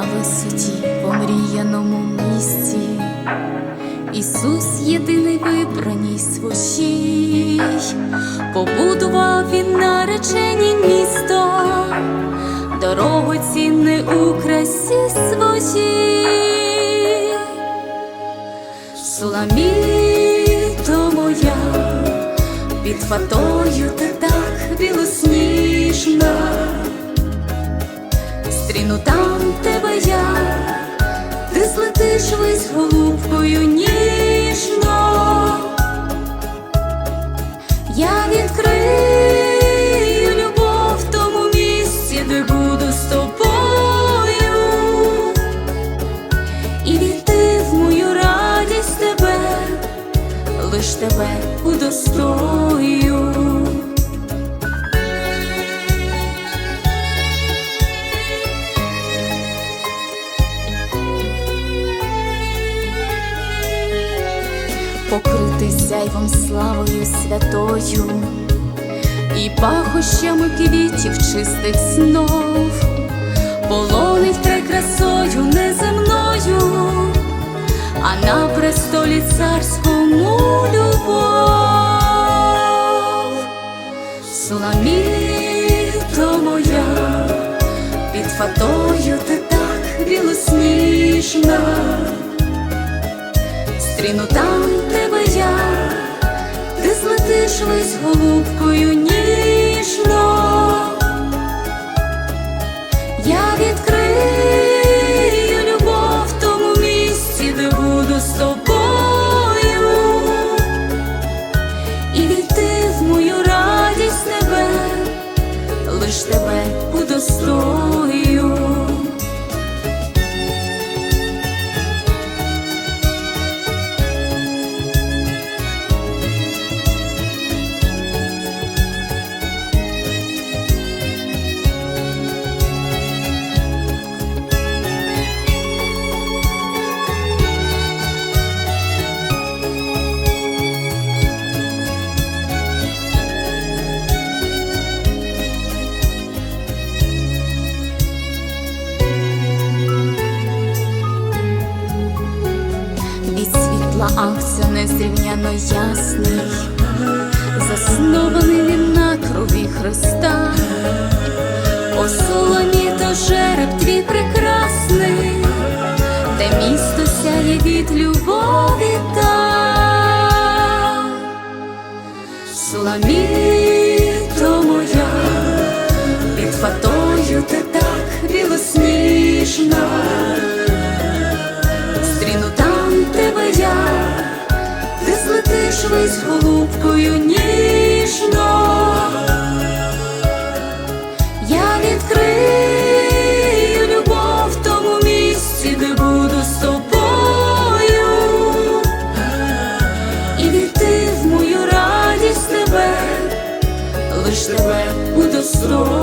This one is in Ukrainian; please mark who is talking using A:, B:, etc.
A: висоті, в омріяному місці. Ісус єдиний вибраній своїй, побудував він наречені місто, дорогу цінне у красі своїй. Суламіто моя, під фатою ти лиш тебе удостою. покритий сяйвом славою святою і пахощами квітів чистих снов, полонить край красою а на престолі царському любов, Суламіто моя, під фатою ти так білосніжна. Стріну там тебе я, ти злетиш весь голубкою світла акція незрівняно ясний, заснований він на крові Христа, О соломі жереб твій прекрасний, де місто сяє від любові та Суламіто моя, під фатою ти так білосніжна злетиш весь голубкою ніжно, я відкрию любов в тому місці, де буду з тобою, і війти в мою радість тебе, лиш тебе удостою.